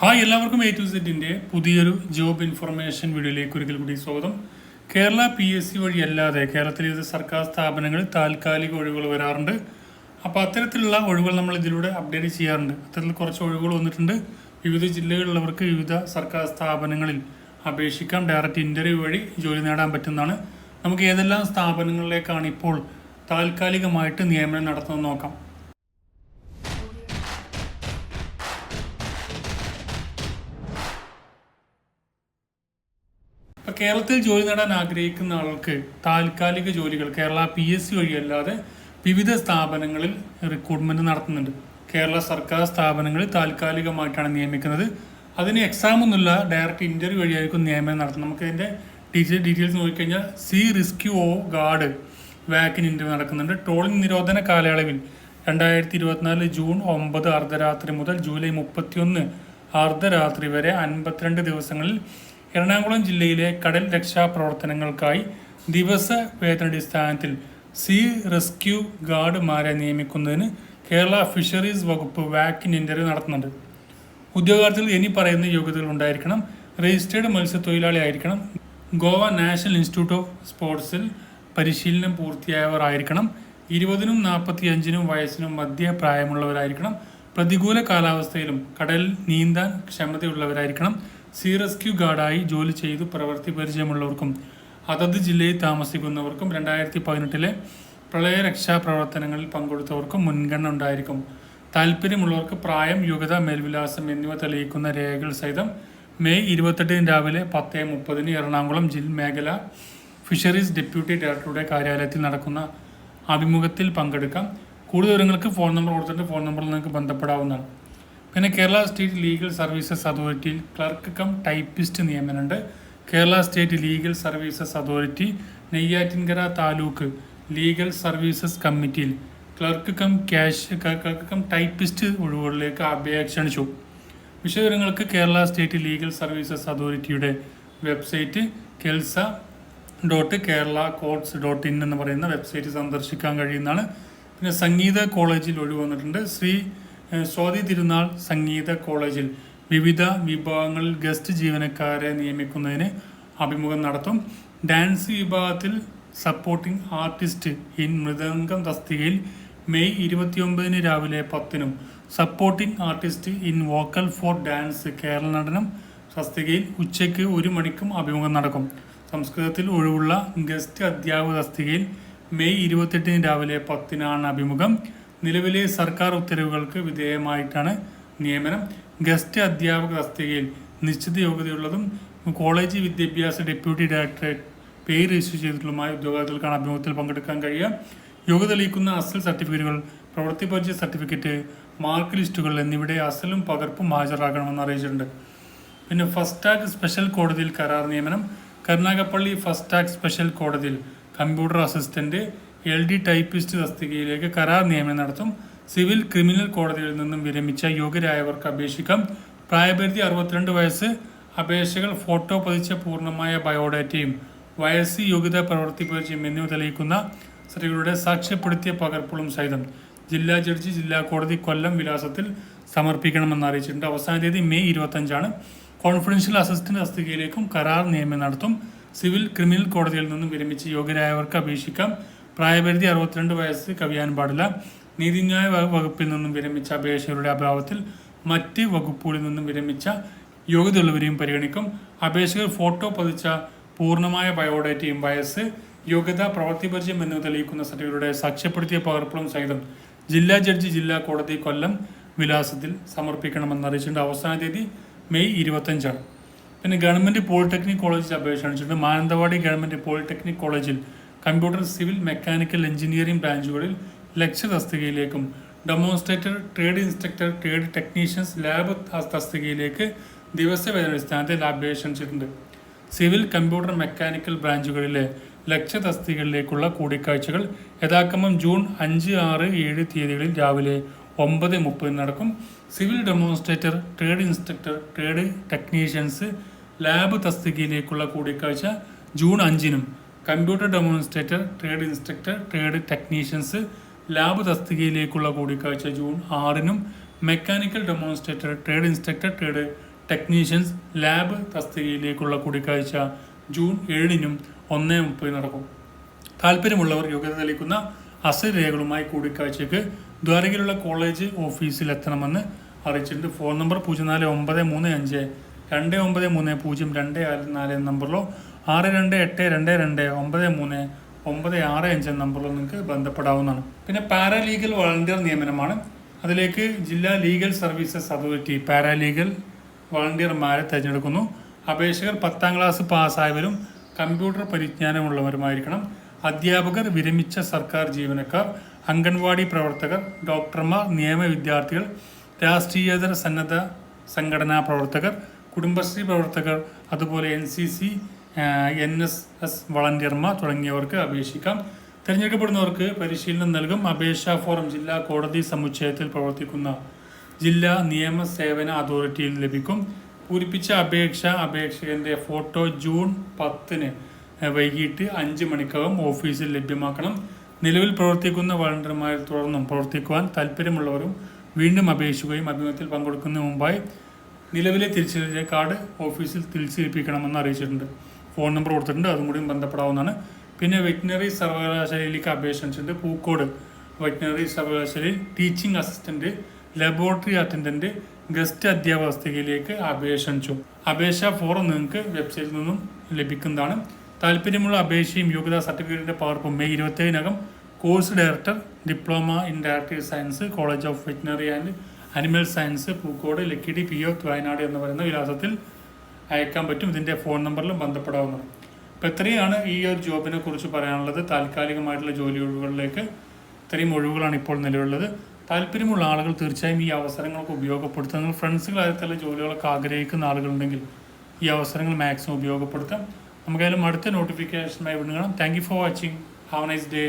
Hi എല്ലാവർക്കും A to സെറ്റിന്റെ പുതിയൊരു ജോബ് ഇൻഫർമേഷൻ വീഡിയോയിലേക്ക് ഒരിക്കൽ കൂടി സ്വാഗതം. കേരള പി എസ് സി വഴി അല്ലാതെ കേരളത്തിലെ വിവിധ സർക്കാർ സ്ഥാപനങ്ങളിൽ താൽക്കാലിക ഒഴിവുകൾ വരാറുണ്ട്? അപ്പോൾ അത്തരത്തിലുള്ള ഒഴിവുകൾ നമ്മൾ ഇതിലൂടെ അപ്ഡേറ്റ് ചെയ്യാറുണ്ട്. അത്തരത്തിൽ കുറച്ച് ഒഴിവുകൾ വന്നിട്ടുണ്ട്. വിവിധ ജില്ലകളിലുള്ളവർക്ക് വിവിധ സർക്കാർ സ്ഥാപനങ്ങളിൽ അപേക്ഷിക്കാം. ഡയറക്റ്റ് ഇന്റർവ്യൂ വഴി ജോലി നേടാൻ പറ്റുന്നതാണ്. നമുക്ക് ഏതെല്ലാം സ്ഥാപനങ്ങളിലേക്കാണ് ഇപ്പോൾ താൽക്കാലികമായിട്ട് നിയമനം നടത്തുന്നത് നോക്കാം. കേരളത്തിൽ ജോലി നേടാൻ ആഗ്രഹിക്കുന്ന ആൾക്ക് താൽക്കാലിക ജോലികൾ കേരള പി എസ് സി വഴിയല്ലാതെ വിവിധ സ്ഥാപനങ്ങളിൽ റിക്രൂട്ട്മെന്റ് നടത്തുന്നുണ്ട്. കേരള സർക്കാർ സ്ഥാപനങ്ങളിൽ താൽക്കാലികമായിട്ടാണ് നിയമിക്കുന്നത്. അതിന് എക്സാം ഒന്നുമില്ല ഡയറക്റ്റ് ഇന്റർവ്യൂ വഴിയായിരിക്കും നിയമനം നടത്തുന്നത്. അതിന്റെ ഡീറ്റെയിൽ ഡീറ്റെയിൽസ് നോക്കിക്കഴിഞ്ഞാൽ സി റിസ്ക്യൂ ഓ ഗാർഡ് വാക്കിൻ ഇന്റർവ്യൂ നടക്കുന്നുണ്ട്. ട്രോളിംഗ് നിരോധന കാലയളവിൽ രണ്ടായിരത്തി ഇരുപത്തിനാല് ജൂൺ ഒമ്പത് അർദ്ധരാത്രി മുതൽ ജൂലൈ മുപ്പത്തിയൊന്ന് അർദ്ധരാത്രി വരെ അൻപത്തിരണ്ട് ദിവസങ്ങളിൽ എറണാകുളം ജില്ലയിലെ കടൽ രക്ഷാ പ്രവർത്തനങ്ങൾക്കായി ദിവസ വേതനടിസ്ഥാനത്തിൽ സീ റെസ്ക്യൂ ഗാർഡുമാരെ നിയമിക്കുന്നതിന് കേരള ഫിഷറീസ് വകുപ്പ് വാക്കിൻ ഇന്റർവ്യൂ നടത്തുന്നുണ്ട്. ഉദ്യോഗാർത്ഥികൾ ഇനി പറയുന്ന യോഗ്യതകൾ ഉണ്ടായിരിക്കണം. രജിസ്റ്റേർഡ് മത്സ്യത്തൊഴിലാളി ആയിരിക്കണം. ഗോവ നാഷണൽ ഇൻസ്റ്റിറ്റ്യൂട്ട് ഓഫ് സ്പോർട്സിൽ പരിശീലനം പൂർത്തിയായവർ ആയിരിക്കണം. ഇരുപതിനും നാൽപ്പത്തി അഞ്ചിനും വയസ്സിനും മധ്യ പ്രായമുള്ളവരായിരിക്കണം. പ്രതികൂല കാലാവസ്ഥയിലും കടലിൽ നീന്താൻ ക്ഷമതയുള്ളവരായിരിക്കണം. സീ റെസ്ക്യൂ ഗാർഡായി ജോലി ചെയ്തു പ്രവൃത്തി പരിചയമുള്ളവർക്കും അതത് ജില്ലയിൽ താമസിക്കുന്നവർക്കും രണ്ടായിരത്തി പതിനെട്ടിലെ പ്രളയ രക്ഷാ പ്രവർത്തനങ്ങളിൽ പങ്കെടുത്തവർക്കും മുൻഗണന ഉണ്ടായിരിക്കും. താല്പര്യമുള്ളവർക്ക് പ്രായം യോഗ്യത മേൽവിലാസം എന്നിവ തെളിയിക്കുന്ന രേഖകൾ സഹിതം മെയ് ഇരുപത്തെട്ടിന് രാവിലെ പത്ത് മുപ്പതിന് എറണാകുളം ജില്ല മേഖല ഫിഷറീസ് ഡെപ്യൂട്ടി ഡയറക്ടറുടെ കാര്യാലയത്തിൽ നടക്കുന്ന അഭിമുഖത്തിൽ പങ്കെടുക്കാം. കൂടുതൽ വിവരങ്ങൾക്ക് ഫോൺ നമ്പർ കൊടുത്തിട്ട് ഫോൺ നമ്പറിൽ നിങ്ങൾക്ക് ബന്ധപ്പെടാവുന്നതാണ്. പിന്നെ Kerala state legal services authority clerk cum typist നിയമനമുണ്ട് Kerala state legal services authority Neyyattinkara taluk legal services കമ്മിറ്റിയിൽ clerk cum cash clerk cum typist ഒഴിവുകളിലേക്ക് അപേക്ഷ ക്ഷണിച്ചു വിശദവിവരങ്ങൾക്ക് കേരള സ്റ്റേറ്റ് ലീഗൽ സർവീസസ് അതോറിറ്റിയുടെ website KELSA dot Kerala courts dot in എന്ന് പറയുന്ന website സന്ദർശിക്കാൻ കഴിയുന്നതാണ്. പിന്നെ സംഗീത കോളേജിൽ ഒഴിവ് വന്നിട്ടുണ്ട്. ശ്രീ സ്വാതി തിരുനാൾ സംഗീത കോളേജിൽ വിവിധ വിഭാഗങ്ങളിൽ ഗസ്റ്റ് ജീവനക്കാരെ നിയമിക്കുന്നതിന് അഭിമുഖം നടത്തും. ഡാൻസ് വിഭാഗത്തിൽ സപ്പോർട്ടിംഗ് ആർട്ടിസ്റ്റ് ഇൻ മൃദംഗം തസ്തികയിൽ മെയ് ഇരുപത്തിയൊമ്പതിന് രാവിലെ പത്തിനും supporting artist in vocal for dance Kerala Natanam തസ്തികയിൽ ഉച്ചയ്ക്ക് ഒരു മണിക്കും അഭിമുഖം നടക്കും. സംസ്കൃതത്തിൽ ഒഴിവുള്ള ഗസ്റ്റ് അധ്യാപക തസ്തികയിൽ മെയ് ഇരുപത്തെട്ടിന് രാവിലെ പത്തിനാണ് അഭിമുഖം. നിലവിലെ സർക്കാർ ഉത്തരവുകൾക്ക് വിധേയമായിട്ടാണ് നിയമനം. ഗസ്റ്റ് അധ്യാപക തസ്തികയിൽ നിശ്ചിത യോഗ്യതയുള്ളതും കോളേജ് വിദ്യാഭ്യാസ ഡെപ്യൂട്ടി ഡയറക്ടറേറ്റ് പേര് രജിസ്റ്റർ ചെയ്തിട്ടുള്ളതുമായ ഉദ്യോഗാർത്ഥികൾക്കാണ് അഭിമുഖത്തിൽ പങ്കെടുക്കാൻ കഴിയുക. യോഗ്യത തെളിയിക്കുന്ന അസൽ സർട്ടിഫിക്കറ്റുകൾ പ്രവൃത്തി പരിചയ സർട്ടിഫിക്കറ്റ് മാർക്ക് ലിസ്റ്റുകൾ എന്നിവയുടെ അസലും പകർപ്പും ഹാജരാക്കണമെന്ന് അറിയിച്ചിട്ടുണ്ട്. പിന്നെ ഫസ്റ്റ് ടാഗ് സ്പെഷ്യൽ കോടതിയിൽ കരാർ നിയമനം. കരുനാഗപ്പള്ളി ഫസ്റ്റ് ടാഗ് സ്പെഷ്യൽ കോടതിയിൽ computer assistant L D typist തസ്തികയിലേക്ക് കരാർ നിയമനം നടത്തും. സിവിൽ ക്രിമിനൽ കോടതിയിൽ നിന്നും വിരമിച്ച യോഗ്യരായവർക്ക് അപേക്ഷിക്കാം. പ്രായപരിധി അറുപത്തിരണ്ട് വയസ്സ്. അപേക്ഷകൾ ഫോട്ടോ പതിച്ച പൂർണമായ ബയോഡാറ്റയും വയസ്സ് യോഗ്യത പ്രവൃത്തി പരിചയം എന്നിവ തെളിയിക്കുന്ന സ്ത്രീകളുടെ സാക്ഷ്യപ്പെടുത്തിയ പകർപ്പുകളും സഹിതം ജില്ലാ ജഡ്ജി ജില്ലാ കോടതി കൊല്ലം വിലാസത്തിൽ സമർപ്പിക്കണമെന്ന് അറിയിച്ചിട്ടുണ്ട്. അവസാന തീയതി മെയ് ഇരുപത്തഞ്ചാണ് കോൺഫിഡൻഷ്യൽ അസിസ്റ്റന്റ് തസ്തികയിലേക്കും കരാർ നിയമനം നടത്തും. സിവിൽ ക്രിമിനൽ കോടതിയിൽ നിന്നും വിരമിച്ച് യോഗ്യരായവർക്ക് അപേക്ഷിക്കാം. പ്രായപരിധി അറുപത്തിരണ്ട് വയസ്സ് കവിയാൻ പാടില്ല. നീതിന്യായ വകുപ്പിൽ നിന്നും വിരമിച്ച അപേക്ഷകരുടെ അഭാവത്തിൽ മറ്റ് വകുപ്പുകളിൽ നിന്നും വിരമിച്ച യോഗ്യതയുള്ളവരെയും പരിഗണിക്കും. അപേക്ഷകർ ഫോട്ടോ പതിച്ച പൂർണമായ ബയോഡേറ്റയും വയസ്സ് യോഗ്യത പ്രവൃത്തി പരിചയം എന്നിവ തെളിയിക്കുന്ന സർട്ടിഫിക്കറ്റുകളുടെ സാക്ഷ്യപ്പെടുത്തിയ പകർപ്പുകളും സഹിതം ജില്ലാ ജഡ്ജി ജില്ലാ കോടതി കൊല്ലം വിലാസത്തിൽ സമർപ്പിക്കണമെന്ന് അറിയിച്ചിട്ടുണ്ട്. അവസാന തീയതി മെയ് ഇരുപത്തഞ്ചാണ് പിന്നെ ഗവൺമെന്റ് പോളിടെക്നിക് കോളേജിൽ അപേക്ഷ അണിച്ചിട്ടുണ്ട് മാനന്തവാടി ഗവൺമെന്റ് പോളിടെക്നിക് കോളേജിൽ കമ്പ്യൂട്ടർ സിവിൽ മെക്കാനിക്കൽ എഞ്ചിനീയറിംഗ് ബ്രാഞ്ചുകളിൽ ലക്ഷ്യ തസ്തികയിലേക്കും demonstrator trade instructor trade technicians lab തസ്തികയിലേക്ക് ദിവസവേതന അടിസ്ഥാനത്തിൽ അപേക്ഷ ക്ഷണിച്ചിട്ടുണ്ട് സിവിൽ കമ്പ്യൂട്ടർ മെക്കാനിക്കൽ ബ്രാഞ്ചുകളിലെ ലക്ഷ്യ തസ്തികകളിലേക്കുള്ള കൂടിക്കാഴ്ചകൾ യഥാക്രമം ജൂൺ അഞ്ച് ആറ് ഏഴ് തീയതികളിൽ രാവിലെ ഒമ്പത് മുപ്പതിന് നടക്കും. Civil demonstrator trade instructor trade technicians lab തസ്തികയിലേക്കുള്ള കൂടിക്കാഴ്ച ജൂൺ അഞ്ചിനും computer demonstrator trade instructor trade technicians lab തസ്തികയിലേക്കുള്ള കൂടിക്കാഴ്ച ജൂൺ ആറിനും mechanical demonstrator trade instructor trade technicians lab തസ്തികയിലേക്കുള്ള കൂടിക്കാഴ്ച ജൂൺ ഏഴിനും ഒന്ന് മുപ്പതിന് നടക്കും. താല്പര്യമുള്ളവർ യോഗ്യത തെളിയിക്കുന്ന അസൽ രേഖകളുമായി കൂടിക്കാഴ്ചയ്ക്ക് ദ്വാരകയിലുള്ള കോളേജ് ഓഫീസിൽ എത്തണമെന്ന് അറിയിച്ചിട്ടുണ്ട്. ഫോൺ നമ്പർ പൂജ്യം നാല് ഒമ്പത് മൂന്ന് അഞ്ച് രണ്ട് ഒമ്പത് മൂന്ന് പൂജ്യം രണ്ട് നാല് നമ്പറിലോ ആറ് രണ്ട് എട്ട് രണ്ട് രണ്ട് ഒമ്പത് മൂന്ന് ഒമ്പത് ആറ് അഞ്ച് നമ്പറിൽ നിങ്ങൾക്ക് ബന്ധപ്പെടാവുന്നതാണ്. പിന്നെ പാരാലീഗൽ വളണ്ടിയർ നിയമനമാണ്. അതിലേക്ക് ജില്ലാ ലീഗൽ സർവീസസ് അതോറിറ്റി പാരാലീഗൽ വളണ്ടിയർമാരെ തിരഞ്ഞെടുക്കുന്നു. അപേക്ഷകർ പത്താം ക്ലാസ് പാസ്സായവരും കമ്പ്യൂട്ടർ പരിജ്ഞാനമുള്ളവരുമായിരിക്കണം. അധ്യാപകർ വിരമിച്ച സർക്കാർ ജീവനക്കാർ അംഗൻവാടി പ്രവർത്തകർ ഡോക്ടർമാർ നിയമ വിദ്യാർത്ഥികൾ രാഷ്ട്രീയേതര സന്നദ്ധ സംഘടനാ പ്രവർത്തകർ കുടുംബശ്രീ പ്രവർത്തകർ അതുപോലെ N C C N S S വളണ്ടിയർമാർ തുടങ്ങിയവർക്ക് അപേക്ഷിക്കാം. തിരഞ്ഞെടുക്കപ്പെടുന്നവർക്ക് പരിശീലനം നൽകും. അപേക്ഷാ ഫോറം ജില്ലാ കോടതി സമുച്ചയത്തിൽ പ്രവർത്തിക്കുന്ന ജില്ലാ നിയമ സേവന അതോറിറ്റിയിൽ ലഭിക്കും. പൂരിപ്പിച്ച അപേക്ഷ അപേക്ഷകന്റെ ഫോട്ടോ ജൂൺ പത്തിന് വൈകിട്ട് അഞ്ച് മണിക്കകം ഓഫീസിൽ ലഭ്യമാക്കണം. നിലവിൽ പ്രവർത്തിക്കുന്ന വളണ്ടിയർമാരിൽ തുടർന്നും പ്രവർത്തിക്കുവാൻ താല്പര്യമുള്ളവരും വീണ്ടും അപേക്ഷിക്കുകയും അഭിമുഖത്തിൽ പങ്കെടുക്കുന്നതിന് മുമ്പായി നിലവിലെ തിരിച്ചറിയൽ കാർഡ് ഓഫീസിൽ തിരിച്ചേൽപ്പിക്കണമെന്ന് അറിയിച്ചിട്ടുണ്ട്. ഫോൺ നമ്പർ കൊടുത്തിട്ടുണ്ട്. അതും കൂടി ബന്ധപ്പെടാവുന്നതാണ്. പിന്നെ വെറ്റിനറി സർവകലാശാലയിലേക്ക് അപേക്ഷിച്ചിട്ടുണ്ട് പൂക്കോട് വെറ്റിനറി സർവകലാശാലയിൽ teaching assistant laboratory attendant guest അധ്യാപകസ്ഥയിലേക്ക് അപേക്ഷ അപേക്ഷ ഫോറം നിങ്ങൾക്ക് വെബ്സൈറ്റിൽ നിന്നും ലഭിക്കുന്നതാണ്. താല്പര്യമുള്ള അപേക്ഷയും യോഗ്യതാ സർട്ടിഫിക്കറ്റിന്റെ പകർപ്പും May ഇരുപത്തേഴിനകം course director diploma in directory science college of veterinary and animal science Pookode Lakkidi P O Wayanad എന്ന് പറയുന്ന വിലാസത്തിൽ അയക്കാൻ പറ്റും. ഇതിന്റെ ഫോൺ നമ്പറിലും ബന്ധപ്പെടാവുന്നതാണ്. അപ്പോൾ ഇത്രയാണ് ഈ ഒരു ജോബിനെ കുറിച്ച് പറയാനുള്ളത്. താൽക്കാലികമായിട്ടുള്ള ജോലി ഒഴിവുകളിലേക്ക് ഇത്രയും ഒഴിവുകളാണ് ഇപ്പോൾ നിലവിലുള്ളത്. താല്പര്യമുള്ള ആളുകൾ തീർച്ചയായും ഈ അവസരങ്ങൾക്ക് ഉപയോഗപ്പെടുത്തുക നിങ്ങൾ ഫ്രണ്ട്സുകളായിട്ടുള്ള ജോലികളൊക്കെ ആഗ്രഹിക്കുന്ന ആളുകളുണ്ടെങ്കിൽ ഈ അവസരങ്ങൾ മാക്സിമം ഉപയോഗപ്പെടുത്താം. നമുക്കായാലും അടുത്ത നോട്ടിഫിക്കേഷനായി വിടുകയാണ് thank you for watching have nice day